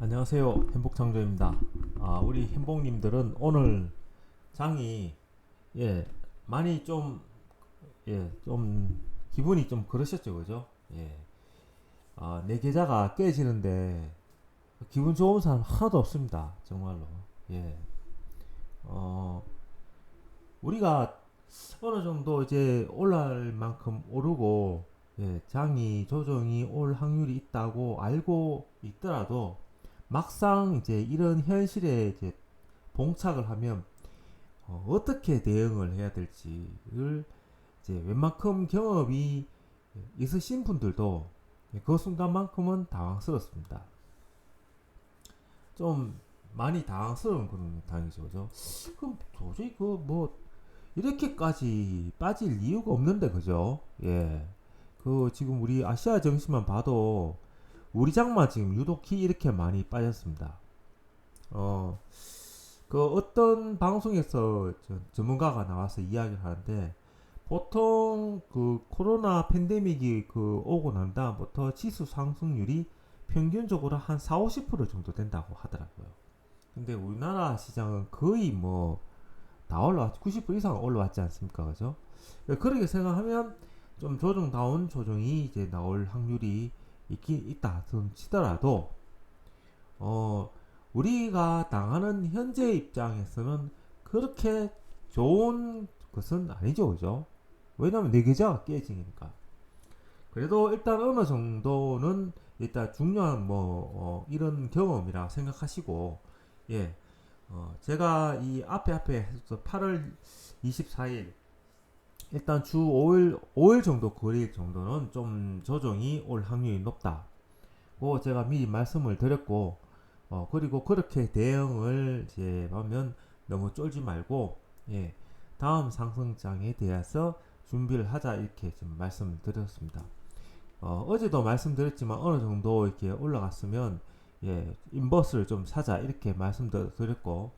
안녕하세요. 행복창조입니다. 아, 우리 행복님들은 오늘 장이 예 많이 좀 예 좀 기분이 좀 그러셨죠, 그죠? 예. 아, 내 계좌가 깨지는데 기분 좋은 사람 하나도 없습니다. 정말로. 예. 어 우리가 어느 정도 이제 올라갈 만큼 오르고 예, 장이 조정이 올 확률이 있다고 알고 있더라도 막상 이제 이런 현실에 이제 봉착을 하면 어, 떻게 대응을 해야 될지를 이제 웬만큼 경험이 있으신 분들도 그 순간만큼은 당황스럽습니다. 좀 많이 당황스러운 그런 당이죠? 그럼 도저히 그 뭐 이렇게까지 빠질 이유가 없는데, 그죠? 예. 그 지금 우리 아시아 정시만 봐도 우리 장만 지금 유독히 이렇게 많이 빠졌습니다. 어, 그 어떤 방송에서 저 전문가가 나와서 이야기를 하는데 보통 그 코로나 팬데믹이 그 오고 난 다음부터 지수 상승률이 평균적으로 한 4, 50% 정도 된다고 하더라고요. 근데 우리나라 시장은 거의 뭐 다 올라왔, 90% 이상 올라왔지 않습니까? 그죠? 그렇게 생각하면 좀 조정 다운 조정이 이제 나올 확률이 있긴 있다. 좀 치더라도 어 우리가 당하는 현재 입장에서는 그렇게 좋은 것은 아니죠. 그죠? 왜냐면 내 계좌가 깨지니까. 그래도 일단 어느 정도는 일단 중요한 뭐 어, 이런 경험이라 생각하시고 예. 어, 제가 이 앞에 앞에 해서 8월 24일 일단 주 5일 5일 정도 거릴 정도는 좀 조정이 올 확률이 높다. 고 제가 미리 말씀을 드렸고 어 그리고 그렇게 대응을 이제 하면 너무 쫄지 말고 예 다음 상승장에 대해서 준비를 하자 이렇게 좀 말씀을 드렸습니다. 어, 어제도 말씀드렸지만 어느 정도 이렇게 올라갔으면 예 인버스를 좀 사자 이렇게 말씀드렸고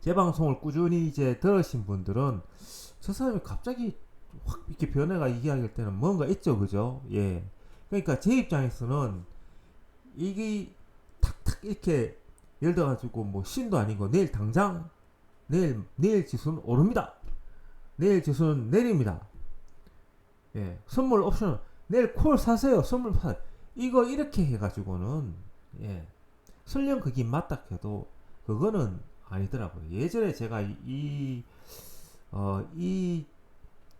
제 방송을 꾸준히 이제 들으신 분들은 저 사람이 갑자기 확 이렇게 변해가 이야기할 때는 뭔가 있죠, 그죠? 예. 그러니까 제 입장에서는 이게 탁탁 이렇게 예를 들어가지고 뭐 신도 아니고 내일 당장 내일 내일 지수는 오릅니다. 내일 지수는 내립니다. 예. 선물 옵션 내일 콜 사세요. 선물 사. 이거 이렇게 해가지고는 예. 설령 그게 맞다 해도 그거는 아니더라고요. 예전에 제가 이, 이 어, 이,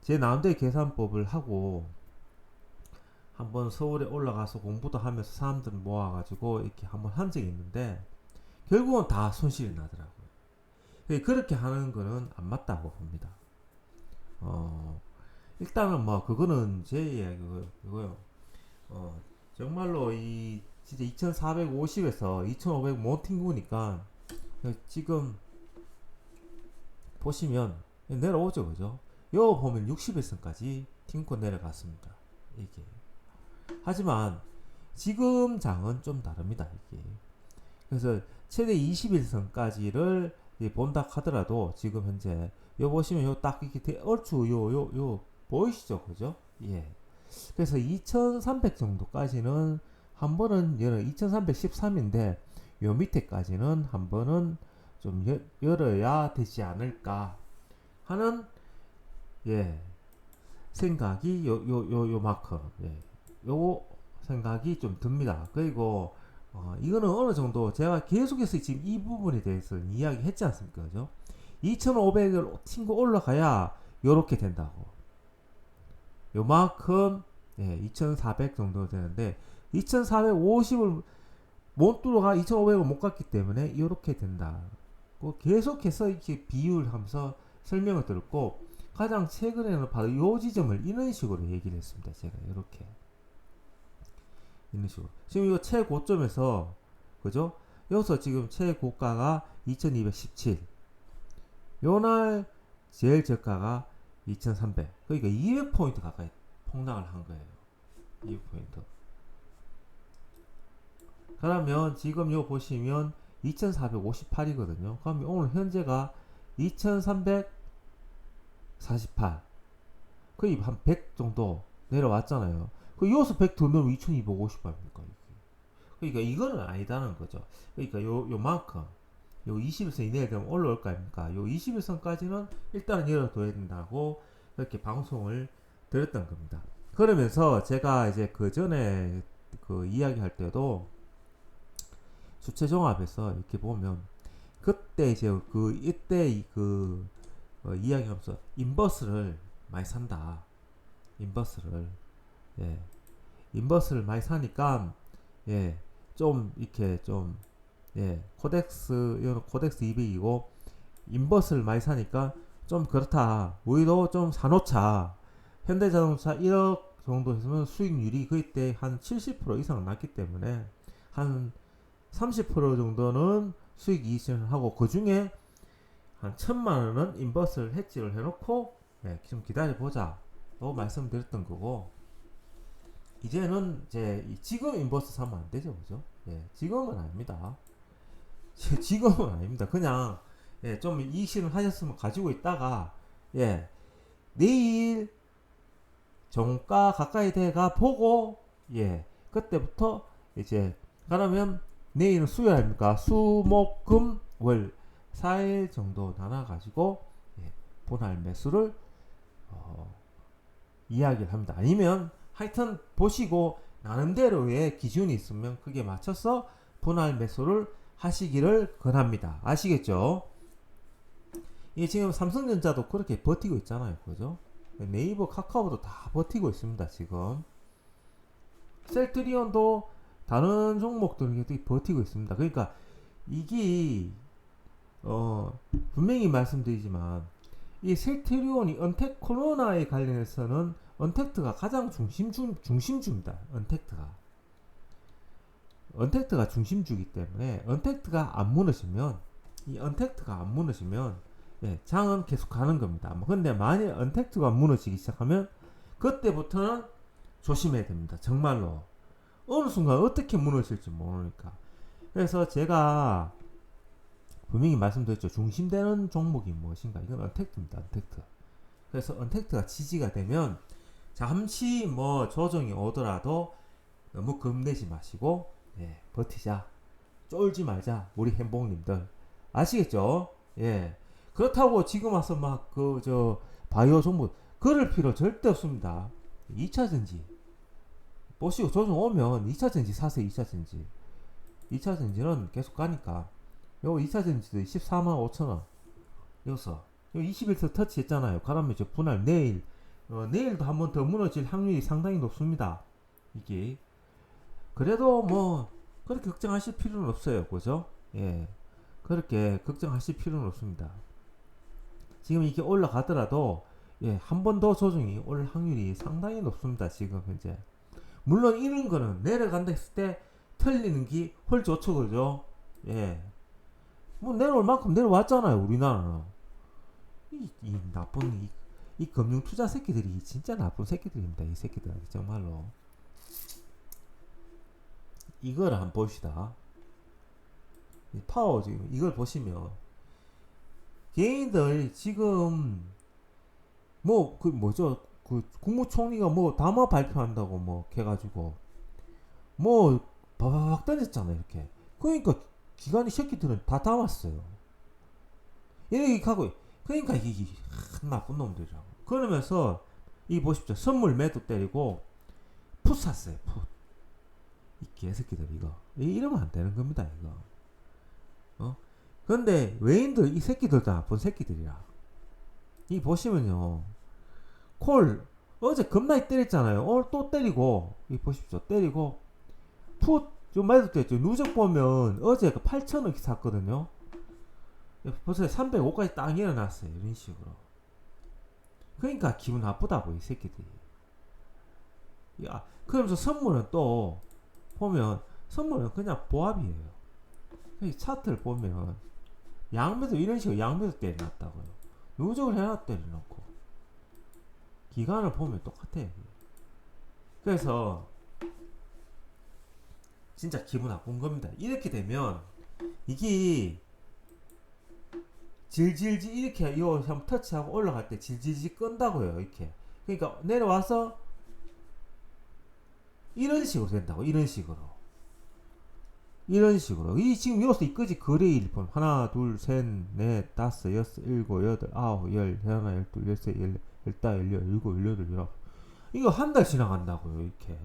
제 나름대로 계산법을 하고, 한번 서울에 올라가서 공부도 하면서 사람들 모아가지고 이렇게 한번 한 적이 있는데, 결국은 다 손실이 나더라고요. 그렇게 하는 거는 안 맞다고 봅니다. 어, 일단은 뭐, 그거는 제 이야기고요. 어, 정말로 이, 진짜 2450에서 2500 못 튕구니까, 지금, 보시면, 내려오죠, 그죠? 요 보면 60일선까지 팅코 내려갔습니다. 이게. 하지만 지금 장은 좀 다릅니다, 이게. 그래서 최대 21선까지를 본다 하더라도 지금 현재 요 보시면 요 딱 이렇게 얼추 요 요 요 보이시죠, 그죠? 예. 그래서 2,300 정도까지는 한 번은 열어 2,313인데 요 밑에까지는 한 번은 좀 열어야 되지 않을까 하는 예 생각이 요 요 요 요만큼 예, 요 생각이 좀 듭니다. 그리고 어, 이거는 어느 정도 제가 계속해서 지금 이 부분에 대해서 이야기 했지 않습니까, 그죠? 2,500을 친구 올라가야 요렇게 된다고. 요만큼 예, 2,400 정도 되는데 2,450을 못 뚫어가 2,500을 못 갔기 때문에 이렇게 된다. 계속해서 이렇게 비율하면서 설명을 들었고 가장 최근에는 바로 이 지점을 이런 식으로 얘기를 했습니다. 제가 이렇게 이런 식으로 지금 이거 최고점에서 그죠? 여기서 지금 최고가가 2217 요날 제일 저가가 2300 그러니까 200포인트 가까이 폭락을 한 거예요 200포인트 그러면 지금 요 보시면 2458이거든요 그럼 오늘 현재가 2300 48 거의 한 100 정도 내려왔잖아요. 그 이어서 100더 넣으면 2250입니까? 그러니까 이거는 아니다는 거죠. 그러니까 요 요만큼 요 21선 이내에 되면 올라올 거 아닙니까? 요 21선까지는 일단은 열어둬야 된다고 이렇게 방송을 드렸던 겁니다. 그러면서 제가 이제 그 전에 그 이야기할 때도 수채 종합에서 이렇게 보면 그때 이제 그 이때 이그 어, 이야기하면서 인버스를 많이 산다. 인버스를 예 인버스를 많이 사니까 예 좀 이렇게 좀 예, 코덱스, 이거는 코덱스 200이고, 인버스를 많이 사니까 좀 그렇다. 우리도 좀 사놓자. 현대자동차 1억 정도 했으면 수익률이 그때 한 70% 이상 났기 때문에 한 30% 정도는 수익 이익을 하고 그 중에 한 천만 원은 인버스를 해지를 해놓고 예, 좀 기다려보자. 또 말씀드렸던 거고 이제는 이제 이 지금 인버스 사면 안 되죠, 그죠? 예, 지금은 아닙니다. 지- 지금은 아닙니다. 그냥 예, 좀 이익실을 하셨으면 가지고 있다가 예, 내일 정가 가까이 돼가 보고 예, 그때부터 이제 그러면 내일은 수요일 아닙니까? 수 목 금 월 4일 정도 나눠 가지고 예, 분할 매수를 어, 이야기를 합니다. 아니면 하여튼 보시고 나름대로의 기준이 있으면 그게 맞춰서 분할 매수를 하시기를 권합니다. 아시겠죠? 이 지금 삼성전자도 그렇게 버티고 있잖아요. 그죠? 네이버, 카카오도 다 버티고 있습니다. 지금. 셀트리온도 다른 종목들이 되게 버티고 있습니다. 그러니까 이게 어 분명히 말씀드리지만 이 셀트리온이 언택 코로나에 관련해서는 언택트가 가장 중심주 중심주입니다. 언택트가 언택트가 중심주기 때문에 언택트가 안 무너지면 이 언택트가 안 무너지면 예, 장은 계속 가는 겁니다. 뭐 근데 만약 언택트가 무너지기 시작하면 그때부터는 조심해야 됩니다. 정말로 어느 순간 어떻게 무너질지 모르니까. 그래서 제가 분명히 말씀드렸죠. 중심되는 종목이 무엇인가? 이건 언택트입니다. 언택트. 그래서 언택트가 지지가 되면 잠시 뭐 조정이 오더라도 너무 겁내지 마시고 예, 버티자. 쫄지 말자. 우리 행복님들. 아시겠죠? 예. 그렇다고 지금 와서 막 그 저 바이오 종목 그럴 필요 절대 없습니다. 2차 전지. 보시고 조정 오면 2차 전지 사세요. 2차 전지. 2차 전지는 계속 가니까. 요 2차 전지도 14만 5천 원. 여기서 요 21서 터치 했잖아요. 그러면 저 분할 내일 어, 내일도 한 번 더 무너질 확률이 상당히 높습니다. 이게 그래도 뭐 그렇게 걱정하실 필요는 없어요. 그죠? 예. 그렇게 걱정하실 필요는 없습니다. 지금 이게 올라가더라도 예, 한 번 더 조정이 올 확률이 상당히 높습니다. 지금 현재. 물론 이런 거는 내려간다 했을 때 털리는 게 훨 좋죠. 그죠? 예. 뭐 내려올 만큼 내려왔잖아요. 우리나라는. 이, 이 나쁜 이, 이 금융 투자 새끼들이 진짜 나쁜 새끼들입니다. 이 새끼들 정말로. 이걸 한번 봅시다. 이 파워 지금 이걸 보시면 개인들 지금 뭐 그 뭐죠 그 국무총리가 뭐 담화 발표한다고 뭐 해가지고 뭐 바바박 던졌잖아요 이렇게. 그러니까 기관이 새끼들은 다 담았어요. 이렇게 하고 그러니까 이게 나쁜 놈들이라고. 그러면서 이 보십시오. 선물 매도 때리고 풋 샀어요 풋. 이 개새끼들 이거. 이- 이러면 안 되는 겁니다 이거. 어? 근데 외인들 이 새끼들 다 나쁜 새끼들이라. 이 보시면요 콜. 어제 겁나게 때렸잖아요. 오늘 또 때리고. 이 보십시오. 때리고. 풋좀 매도 때렸죠? 누적 보면 어제 그 8천원 샀거든요. 벌써 305까지 딱 일어났어요. 이런 식으로. 그러니까 기분 나쁘다고 이 새끼들이. 야 그러면서 선물은 또 보면 선물은 그냥 보합이에요. 이 차트를 보면 양매도 이런 식으로 양매도 때려놨다고요. 누적을 해놨 때려놓고 기간을 보면 똑같아요 그래서 진짜 기분 나쁜 겁니다. 이렇게 되면 이게 질질질 이렇게 이거 한번 터치하고 올라갈 때 질질질 끈다고요 이렇게. 그러니까 내려와서 이런 식으로 된다고 이런 식으로. 이런 식으로. 이 지금 여기서 이까지. 거래일 번. 하나 둘 셋 넷 다섯 여섯 일곱 여덟 아홉 열 하나 열둘 열셋 열 열다 열여 일곱 열여덟 열아홉 이거 한 달 지나간다고요 이렇게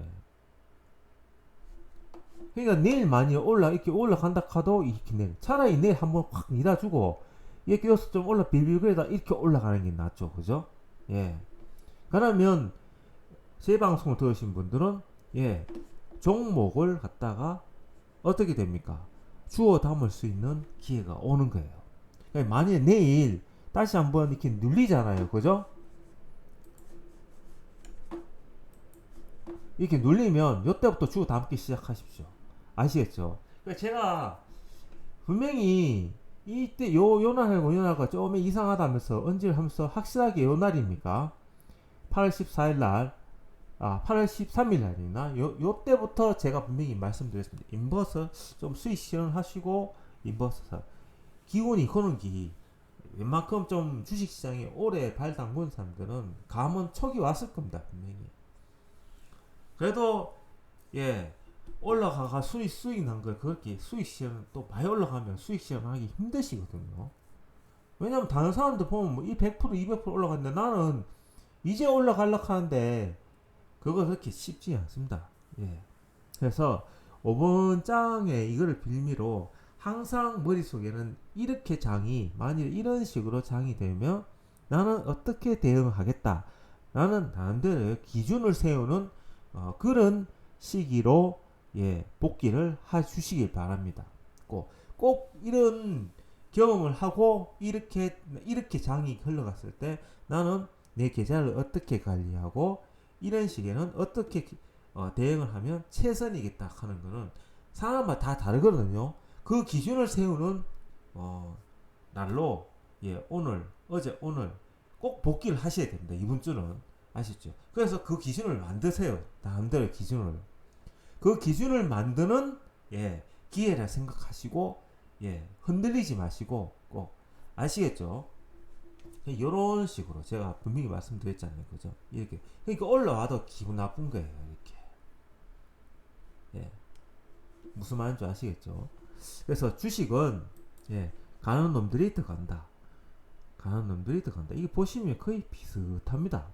그러니까 내일 많이 올라 이렇게 올라간다 카도 이렇게 내일 차라리 내일 한번 확 밀어주고 이렇게 여기서 좀 올라 빌빌거리다 이렇게 올라가는 게 낫죠 그죠 예 그러면 제 방송을 들으신 분들은 예 종목을 갖다가 어떻게 됩니까? 주워 담을 수 있는 기회가 오는 거예요. 그러니까 만약에 내일 다시 한번 이렇게 눌리잖아요. 그죠? 이렇게 눌리면 요때부터 주워 담기 시작하십시오. 아시겠죠? 그러니까 제가 분명히 이때 요, 요 날하고 요 날과 조금 이상하다면서 언질 하면서 확실하게 요 날입니까? 8월 14일 날 아, 8월 13일 날이나 요, 요 때부터 제가 분명히 말씀드렸습니다. 인버스 좀 수익 실현하시고 인버스 기온이 거는 기 웬만큼 좀 주식시장에 오래 발 담근 사람들은 감은 촉이 왔을 겁니다. 분명히. 그래도 예 올라가가 수익 수익 난걸 그렇게 수익 실현 또 많이 올라가면 수익 실현하기 힘드시거든요. 왜냐면 다른 사람들 보면 뭐 이 100% 200% 올라갔는데 나는 이제 올라갈락 하는데 그거 그렇게 쉽지 않습니다. 예. 그래서 5번 장에 이거를 빌미로 항상 머릿속에는 이렇게 장이 만일 이런 식으로 장이 되면 나는 어떻게 대응하겠다 라는 나름대로 기준을 세우는 어, 그런 시기로 예, 복귀를 해 주시길 바랍니다. 꼭, 꼭 이런 경험을 하고 이렇게 이렇게 장이 흘러갔을 때 나는 내 계좌를 어떻게 관리하고 이런 시기에는 어떻게 어, 대응을 하면 최선이겠다 하는 거는 사람마다 다 다르거든요. 그 기준을 세우는 어, 날로 예, 오늘 어제 오늘 꼭 복귀를 하셔야 됩니다. 이번 주는 아시죠? 그래서 그 기준을 만드세요. 나름대로 기준을 그 기준을 만드는 예, 기회라 생각하시고 예, 흔들리지 마시고 꼭 아시겠죠? 이런 식으로 제가 분명히 말씀드렸잖아요. 그죠? 이렇게. 그러니까 올라와도 기분 나쁜 거예요. 이렇게. 예. 무슨 말인지 아시겠죠? 그래서 주식은, 예, 가는 놈들이 더 간다. 가는 놈들이 더 간다. 이게 보시면 거의 비슷합니다.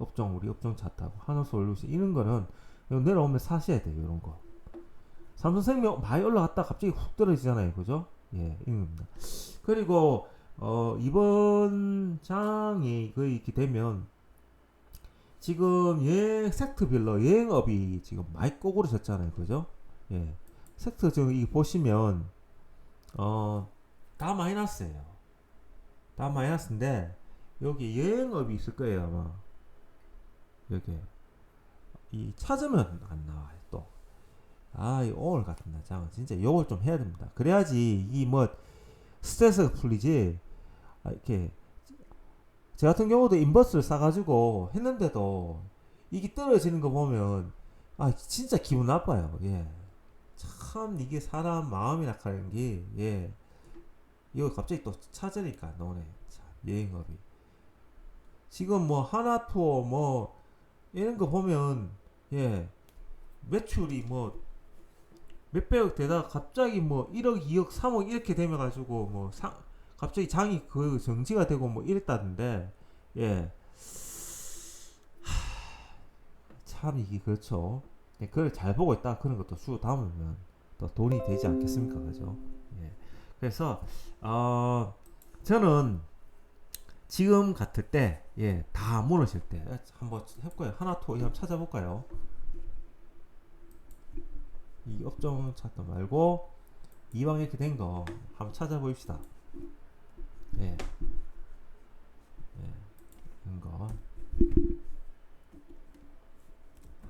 업종, 우리 업종 차트하고, 한화솔루션, 이런 거는 내려오면 사셔야 돼요. 이런 거. 삼성생명 많이 올라갔다 갑자기 훅 떨어지잖아요. 그죠? 예, 이런 겁니다. 그리고, 어, 이번 장이 거의 이렇게 되면 지금 여행 섹터별로 여행업이 지금 많이 꼬꾸라졌잖아요. 그죠? 예. 섹터 지금 이 보시면 어, 다 마이너스예요. 다 마이너스인데 여기 여행업이 있을 거예요, 아마. 여기 이 찾으면 안 나와요, 또. 아, 이 오늘 같은 날 장은 진짜 요걸 좀 해야 됩니다. 그래야지 이 뭐 스트레스가 풀리지 아, 이렇게 제 같은 경우도 인버스를 싸가지고 했는데도 이게 떨어지는 거 보면 아 진짜 기분 나빠요. 예. 참 이게 사람 마음이 낙하는 게 예. 이거 갑자기 또 찾으니까 너네 참 여행업이 지금 뭐 하나 투어 뭐 이런 거 보면 예 매출이 뭐 몇백억 되다가 갑자기 뭐 1억 2억 3억 이렇게 되면 가지고 뭐 상, 갑자기 장이 그 정지가 되고 뭐 이랬다던데 예. 참 이게 그렇죠. 예, 그걸 잘 보고 있다 그런 것도 수 담으면 또 돈이 되지 않겠습니까, 그죠? 예. 그래서 어 저는 지금 같을 때, 예, 다 무너질 때 한번 해볼까요? 하나 투 한번 찾아볼까요? 이 업종 찾다 말고 이왕 이렇게 된 거 한번 찾아보십시다. 예. 예. 이런 거.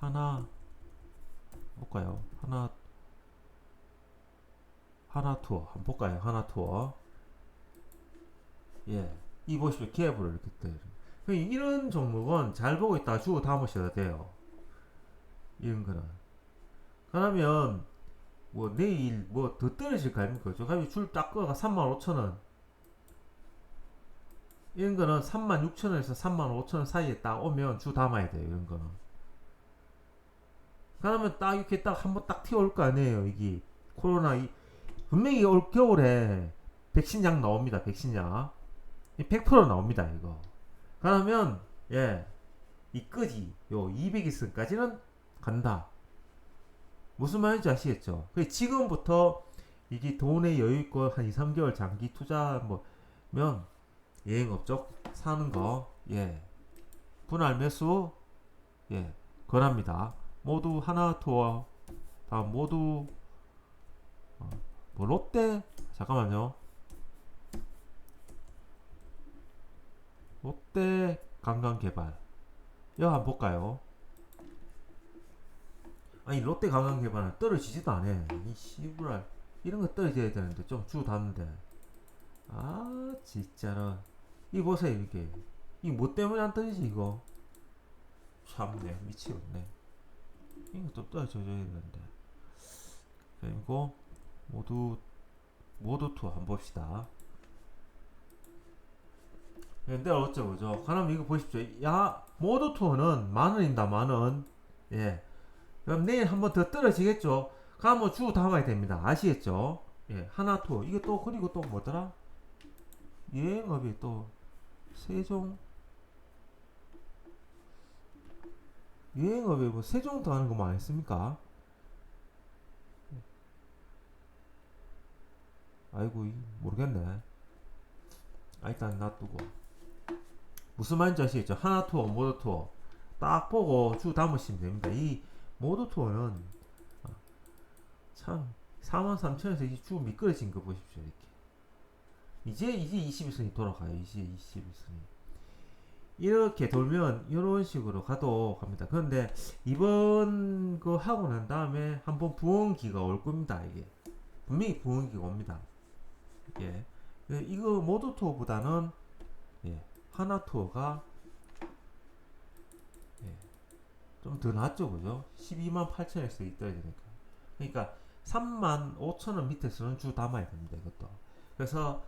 하나 볼까요? 하나 하나 투어 한번 볼까요? 하나 투어. 예. 이 보시면 갭을 이렇게 떠요. 그러니까 이런 종목은 잘 보고 있다 주고 담으셔야 돼요. 이런 거는. 그러면 뭐 내일 뭐 더 떨어질 거 아닙니까? 저 가지고 줄딱 꺼가 35,000원. 이런 거는 36,000원에서 35,000원 사이에 딱 오면 주 담아야 돼요. 이런 거는. 그러면 딱 이렇게 딱 한번 딱 튀어올 거 아니에요. 이게 코로나 이 분명히 올 겨울에 백신약 나옵니다. 백신약. 이100% 나옵니다. 이거. 그러면 예. 이 끄지 요 200일선까지는 간다. 무슨 말인지 아시겠죠? 그 지금부터 이게 돈의 여유 있고 한 2, 3개월 장기 투자 뭐면 여행 업적 사는 거 예. 분할 매수 예. 권합니다. 모두 하나 투어 다음 모두 어, 뭐 롯데 잠깐만요. 롯데 관광개발. 이거 한번 볼까요? 아니 롯데 관광개발은 떨어지지도 않아. 이 씨부랄. 이런 거 떨어져야 되는데 좀 주고 닿는데. 아 진짜로. 이 보세요 이게. 이 뭐 때문에 안 떨어지지 이거? 참네 미치겠네. 이거 좀 떨어져야 되는데. 그리고 모두 모두 투어 한번 봅시다 근데 어쩌 그죠? 그럼 이거 보십시오. 야 모두 투어는 만 원입니다 만 원. 예. 그럼 내일 한 번 더 떨어지겠죠? 그럼 뭐 주고 담아야 됩니다. 아시겠죠? 예 하나 투어. 이게 또 그리고 또 뭐더라? 여행업이 또 세종 여행업에 뭐 세종도 하는 거만 아니습니까? 아이고 이- 모르겠네. 아 일단 놔두고 무슨 말인지 아시겠죠? 하나 투어, 모두 투어 딱 보고 주 담으시면 됩니다. 이 모두 투어는 아, 참 43,000에서 이주 미끄러진 거 보십시오 이렇게. 이제 이제 21선이 돌아가요. 이제 21선이. 이렇게 돌면 이런 식으로 가도 갑니다. 그런데 이번 거 하고 난 다음에 한번 부흥기가 올 겁니다. 이게 분명히 부흥기가 옵니다. 예, 예, 이거 모두 투어보다는 예, 하나 투어가 예, 좀더 낫죠, 그죠? 12만 8천에서 있어야 되니까. 그러니까 3만 5천 원 밑에서는 주 담아야 됩니다. 이것도. 그래서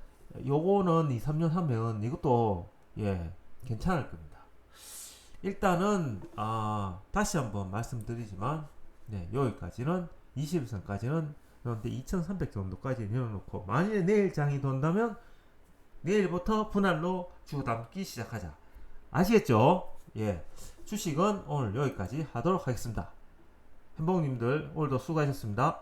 요거는 2, 3년 하면 이것도 예 괜찮을 겁니다. 일단은 아 다시 한번 말씀드리지만 네 여기까지는 21선까지는 그런데 2,300 정도까지 내려놓고 만약에 내일 장이 돈다면 내일부터 분할로 주 담기 시작하자. 아시겠죠? 예 주식은 오늘 여기까지 하도록 하겠습니다. 행복님들 오늘도 수고하셨습니다.